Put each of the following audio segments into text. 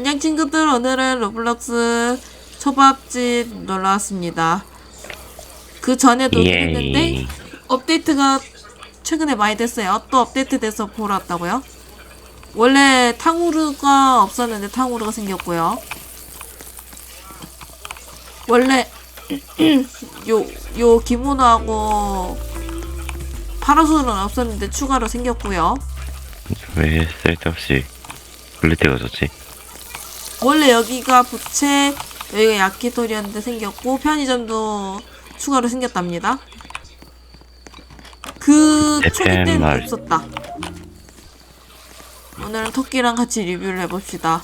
안녕 친구들 오늘은 로블록스 초밥집 놀러 왔습니다. 그 전에도 예. 했는데 업데이트가 최근에 많이 됐어요. 또 업데이트 돼서 보러 왔다고요? 원래 탕후루가 없었는데 탕후루가 생겼고요. 원래 요, 요 기모노하고 파라솔은 없었는데 추가로 생겼고요. 왜 쓸데없이 퀄리티가 좋지? 원래 여기가 부채, 여기가 야키토리였는데 생겼고 편의점도 추가로 생겼답니다. 그 초기 때는. 없었다. 오늘은 토끼랑 같이 리뷰를 해봅시다.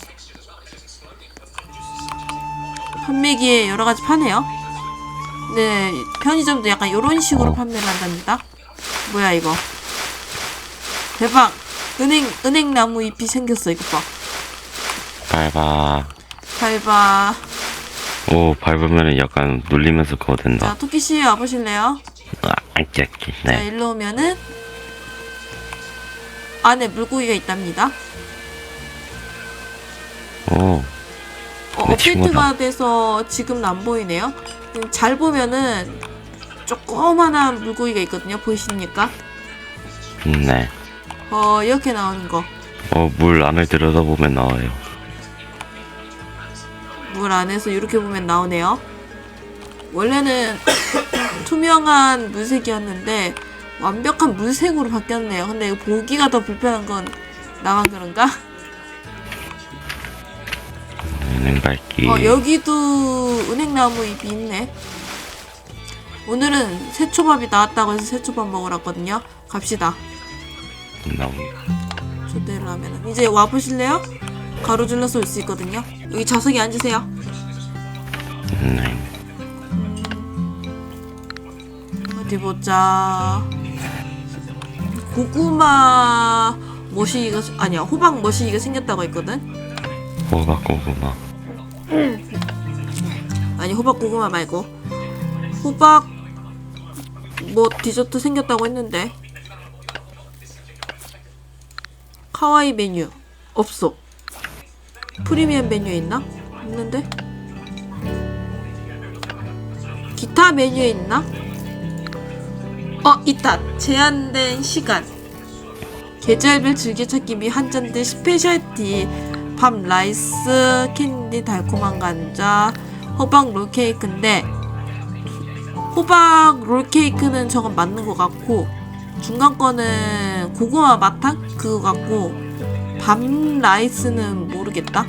판매기에 여러 가지 파네요. 네, 편의점도 약간 이런 식으로 어. 판매를 한답니다. 뭐야 이거? 대박! 은행 은행 나무 잎이 생겼어 이거 봐. 밟아. 밟아. 오, 밟으면 약간 눌리면서 그거 된다. 자, 토끼 씨 와보실래요? 아, 아끼 자, 네. 일로 오면은 안에 물고기가 있답니다. 오, 어, 내 업데이트가. 돼서 지금은 안 보이네요. 음, 잘 보면은 조그만한 물고기가 있거든요. 보이십니까? 네. 어, 이렇게 나오는 거. 어, 물 안을 들여다보면 나와요. 물 안에서 이렇게 보면 나오네요. 원래는 투명한 물색이었는데 완벽한 물색으로 바뀌었네요. 근데 보기가 더 불편한 건 나만 그런가? 은행 밟기. 어, 여기도 은행나무 잎이 있네. 오늘은 새초밥이 나왔다고 해서 새초밥 먹으러 왔거든요. 갑시다. 나오. 초대를 하면은. 이제 와보실래요? 가로질러서 올 수 있거든요. 여기 좌석에 앉으세요. 네. 어디 보자. 고구마 머시기가, 아니야, 호박 머시기가 생겼다고 했거든? 호박 고구마. 아니, 호박 고구마 말고. 호박, 뭐, 디저트 생겼다고 했는데. 카와이 메뉴. 없어. 프리미엄 메뉴에 있나? 없는데? 기타 메뉴에 있나? 어, 있다. 제한된 시간. 계절별 즐겨찾기 및 한잔된 스페셜티. 밤 라이스, 캔디 달콤한 감자, 호박 롤케이크인데 호박 롤케이크는 저건 맞는 것 같고 중간 거는 고구마 마탕 그거 같고 밤 라이스는 모르겠다.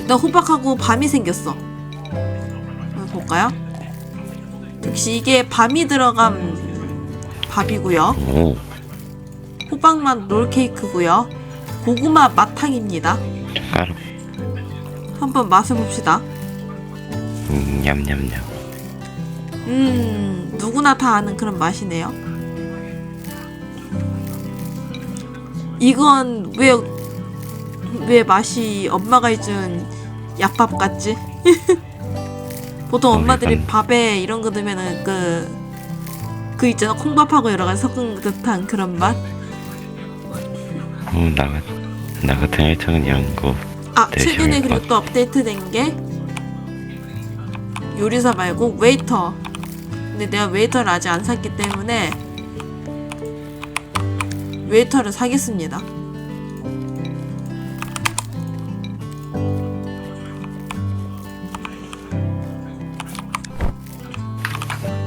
일단 호박하고 밤이 생겼어. 볼까요? 역시 이게 밤이 들어간 밥이고요. 오, 호박맛 롤케이크고요. 고구마 마탕입니다. 까르. 한번 맛을 봅시다. 음, 냠냠냠. 음, 누구나 다 아는 그런 맛이네요. 이건 왜, 왜 맛이 엄마가 해준 약밥 같지? 보통 어, 엄마들이 밥에 이런 거 넣으면은 그, 그 있잖아. 콩밥하고 여러 가지 섞은 듯한 그런 맛? 어, 나, 같- 나 같은 일정은 거. 아, 네, 최근에 재밌다. 그리고 또 업데이트 된 게 요리사 말고 웨이터. 근데 내가 웨이터를 아직 안 샀기 때문에 웨이터를 사겠습니다.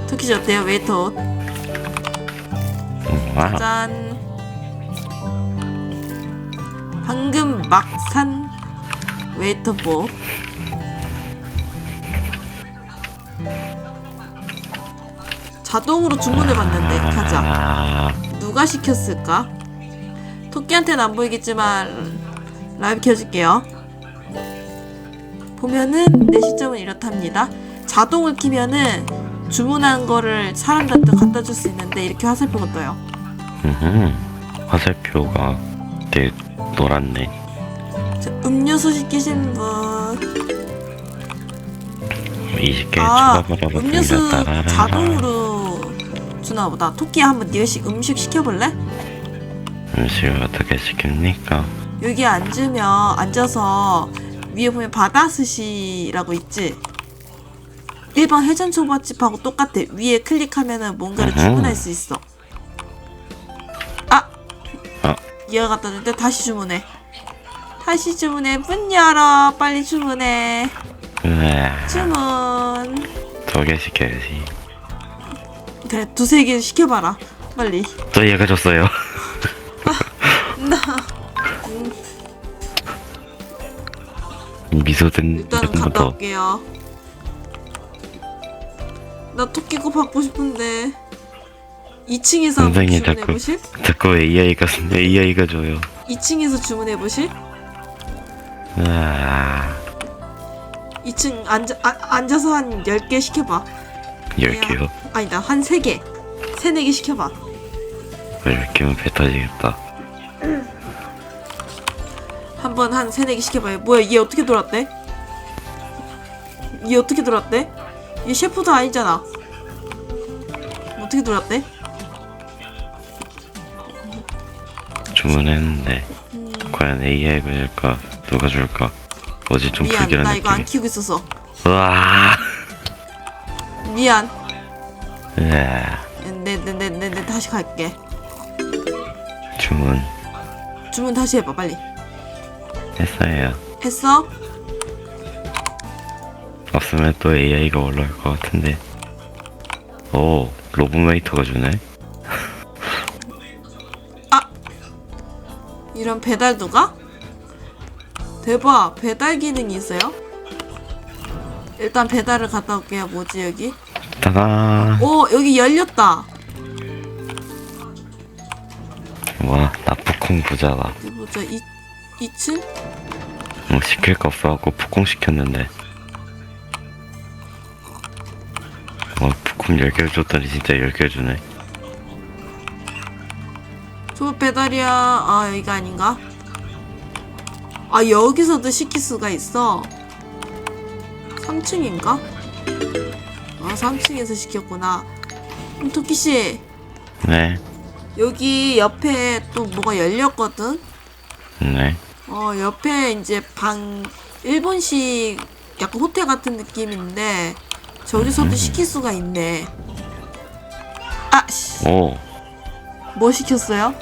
특히 어때요, 웨이터 옷? 짠. 방금 막 산 웨이터복. 자동으로 주문해 봤는데 가자. 아, 누가 시켰을까? 토끼한테는 안 보이겠지만 라이브 켜줄게요. 보면은 내 시점은 이렇답니다. 자동을 키면은 주문한 거를 사람들한테 갖다 줄 수 있는데 이렇게 화살표가 떠요. 음, 화살표가 되게 노랗네. 자, 음료수 시키신 분. 20개 아, 음료수 생겼다. 자동으로 주나 보다. 토끼야 한번 시, 음식 시켜볼래? 음식을 어떻게 시킵니까? 여기 앉으면 앉아서 위에 보면 바다스시라고 있지? 일반 회전 초밥집하고 똑같아. 위에 클릭하면은 뭔가를 어허. 주문할 수 있어. 아! 아. 얘가 갖다 줬는데 다시 주문해. 다시 주문해. 문 열어. 빨리 주문해. 으아, 주문. 두 개 시켜야지. 그래, 두세 개 시켜봐라. 빨리. 또 얘가 줬어요. 미소든 일단 한번 갔다 더. 올게요. 나 토끼고 받고 싶은데 2층에서 선생님, 주문해 자꾸- 보실? 자꾸 AI가 AI가 줘요. 2층에서 주문해 보실? 으아, 2층 앉아 아, 앉아서 한 10개 시켜봐. 열 개요. 아니다 한 3개, 3, 4개 시켜봐. 열 개면 배 터지겠다. 한 번한 3, 4개 시켜봐요. 뭐야 얘 어떻게 돌았대? 얘 어떻게 돌았대? 얘 셰프도 아니잖아. 어떻게 돌았대? 주문했는데 과연 AI가 줄까 누가 줄까? 어제 좀 미안 불길한 나 이거 안 느낌이. 키우고 있어서 으아, 미안. 으아. 네네네 네 네, 네, 다시 갈게. 주문 주문 다시 해봐 빨리. 했어요. 했어? 없으면 또 AI가 올라올 것 같은데. 오, 로브메이터가 주네. 이런 배달도 가? 대박 배달 기능이 있어요? 일단 배달을 갔다 올게요 뭐지 여기? 따다. 오 여기 열렸다 와, 나 부자다. 어디 보자 이, 2층? 뭐 시킬 거 없어갖고 푸콩 시켰는데. 와, 푸콩 10개를 줬더니 진짜 10개 주네. 저 배달이야 아 여기가 아닌가? 아 여기서도 시킬 수가 있어 3층인가? 아 3층에서 시켰구나 음, 토끼씨 네, 여기 옆에 또 뭐가 열렸거든? 네. 어, 옆에 이제 방, 일본식 약간 호텔 같은 느낌인데, 저기서도 시킬 수가 있네. 아, 씨. 오, 뭐 시켰어요?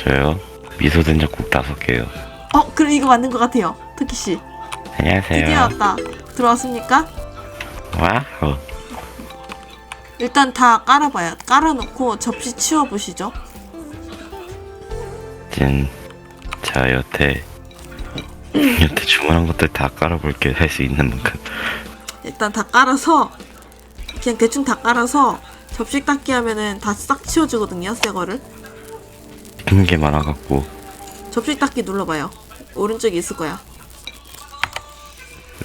저요? 미소 된장국 다섯 개요. 어, 그래, 이거 맞는 것 같아요. 토끼씨. 안녕하세요. 드디어 왔다. 들어왔습니까? 와우. 일단 다 깔아봐요. 깔아놓고 접시 치워보시죠. 진, 자, 여태, 여태 주문한 것들 다 깔아볼게. 할 수 있는 만큼. 일단 다 깔아서, 그냥 대충 다 깔아서, 접시 닦기 하면은 다 싹 치워주거든요, 새 거를. 큰게 많아갖고. 접시 닦기 눌러봐요. 오른쪽에 있을 거야.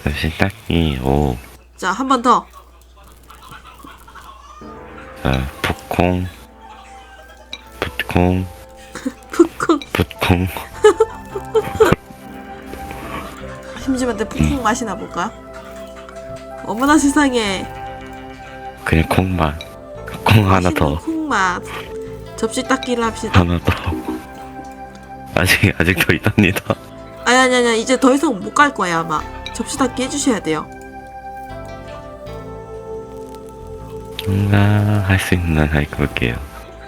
역시 딱히, 오. 자, 한 번 더. 자, 푸콩. 푸콩. 푸쿵. 푸콩. 심심한데 푸쿵 맛이나 볼까? 어머나 세상에. 그냥 콩만. 콩 하나 더. 콩맛. 접시 닦기를 합시다. 하나 더. 아직, 아직 더 있답니다. 아니 아니 아니 이제 더 이상 못 갈 거야 아마. 접시 닦기 해주셔야 돼요. 뭔가 할수 있는 한 해볼게요.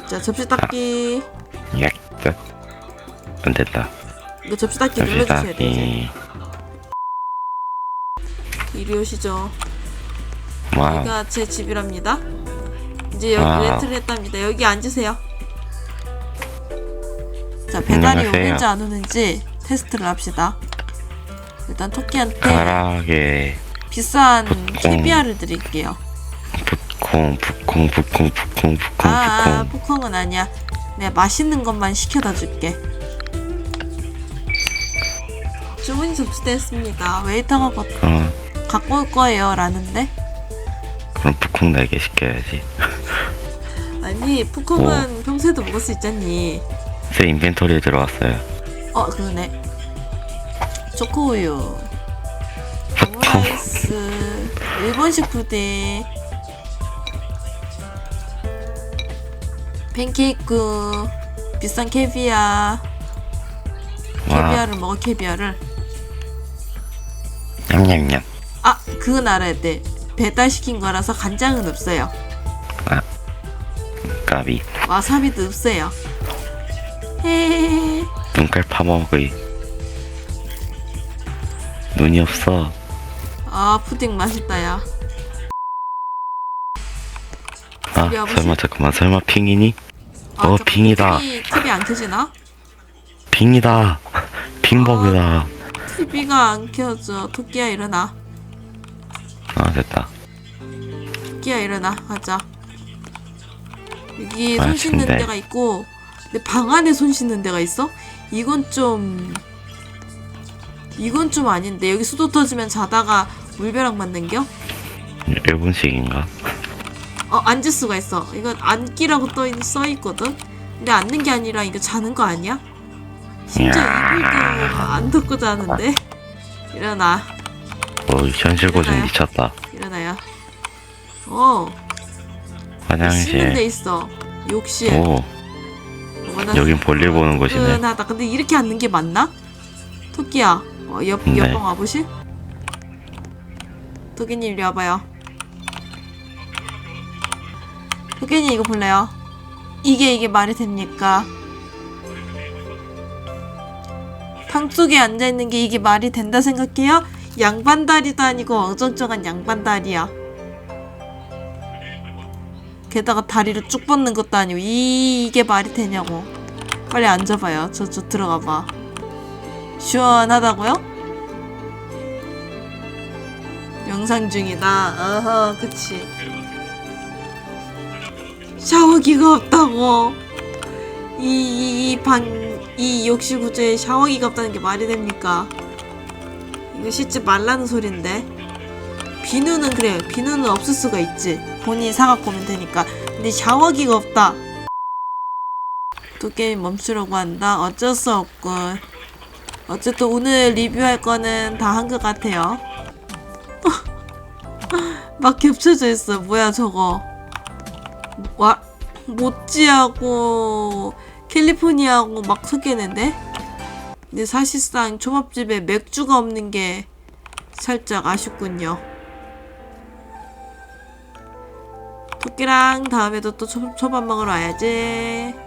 자 접시 닦기. 약, 딱. 안 됐다. 이거 접시 닦기 눌러주셔야 돼요. 딱이. 이리 오시죠. 와우. 여기가 제 집이랍니다. 이제 여기 와우. 렌트를 했답니다. 여기 앉으세요. 자 배달이 안녕하세요. 오는지 안 오는지 테스트를 합시다. 일단 토끼한테 가라게. 비싼 푸콩. KBR을 드릴게요. 푸콩, 푸콩, 푸콩, 푸콩, 푸콩, 아, 푸콩. 포콩은 아니야. 내가 맛있는 것만 시켜다 줄게. 주문이 접수됐습니다. 웨이터가 곧 어, 갖고 올 거예요. 라는데? 그럼 푸콩 4개 시켜야지. 아니, 푸콩은 평소에도 먹을 수 있잖니. 제 인벤토리에 들어왔어요. 어, 그러네. 초코우유. 오므라이스. 일본식 푸딩. 팬케이크. 비싼 캐비아. 와 캐비아를 먹어 캐비아를. 냠냠냠 아 그건 알아야 돼. 배달 시킨 거라서 간장은 없어요. 까비 와사비도 없어요. 눈깔 파먹의 눈이 없어 아 푸딩 맛있다 야. 아 우리 아버지? 설마 잠깐만 설마 핑이니? 아, 어, 잠깐, 빙이다. TV, TV 안 켜지나? 핑이다 핑버그다 TV가 안 켜져. 토끼야 일어나. 아 됐다 토끼야 일어나. 가자. 여기 아, 손 씻는 근데- 데가 있고, 근데 방 안에 손 씻는 데가 있어? 이건 좀 이건 좀 아닌데 여기 수도 터지면 자다가 물벼락 맞는겨? 일본식인가? 어 앉을 수가 있어. 이건 앉기라고 떠 있, 써 있거든. 근데 앉는 게 아니라 이거 자는 거 아니야? 심지어 이불도 안 덮고 자는데. 일어나. 어 현실 고증 일어나요? 미쳤다 일어나요. 어. 씻는 데 화장실 있어. 욕실. 오 여긴 볼일 보는 곳이네 뜨끈하다. 근데 이렇게 앉는 게 맞나? 토끼야. 어, 옆 네. 옆방 와보실? 토끼님 이리 와봐요. 토끼님 이거 볼래요? 이게 이게 말이 됩니까? 탕 속에 앉아 있는 게 이게 말이 된다 생각해요? 양반다리도 아니고 어정쩡한 양반다리야. 게다가 다리를 쭉 뻗는 것도 아니고 이, 이게 말이 되냐고. 빨리 앉아봐요. 저, 저 들어가봐. 시원하다고요? 영상 중이다. 어허, 그치. 샤워기가 없다고. 이, 이, 이 방, 이 욕실 구조에 샤워기가 없다는 게 말이 됩니까? 이거 씻지 말라는 소린데. 비누는 그래. 비누는 없을 수가 있지. 본인이 사갖고 오면 되니까. 근데 샤워기가 없다. 또 게임 멈추려고 한다. 어쩔 수 없군. 어쨌든 오늘 리뷰할 거는 다 한 것 같아요. 막 겹쳐져 있어. 뭐야 저거. 와 모찌하고 캘리포니아하고 막 섞이는데. 근데 사실상 초밥집에 맥주가 없는 게 살짝 아쉽군요. 토끼랑 다음에도 또 초, 초밥 먹으러 와야지.